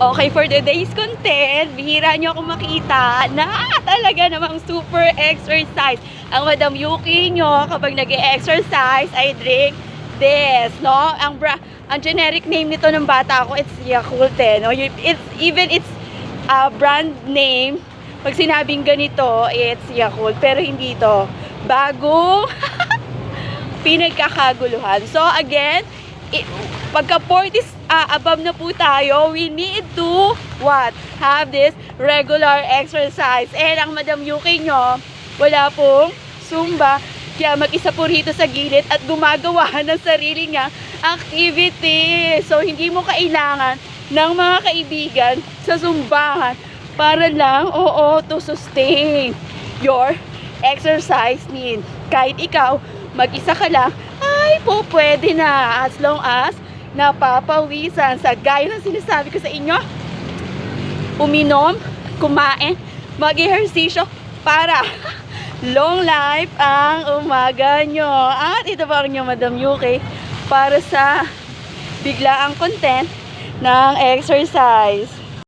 Okay, for today's content, bihira nyo ako makita na talaga namang super exercise. Ang Madam Yuki nyo, kapag nag exercise ay drink this, no? Ang, bra ang generic name nito ng bata ko, it's Yakult, eh, no? It's, even it's uh, brand name, pag sinabing ganito, it's Yakult. Pero hindi to. Bagong pinagkakaguluhan. So again, pagka 40s ah, above na po tayo, we need to what? Have this regular exercise. And ang Madam Yuki nyo, wala pong Zumba. Kaya mag-isa po rito sa gilid at gumagawa ng sarili niya activity. So, hindi mo kailangan ng mga kaibigan sa Zumbahan para lang, oo, to sustain your exercise need. Kahit ikaw, mag-isa ka lang, ay po pwede na as long as napapawisan sa gaya ng sinasabi ko sa inyo uminom, kumain, mag-ehersisyo para long life ang umaga nyo. At ito pa rin Madam Yuki para sa biglaang content ng exercise.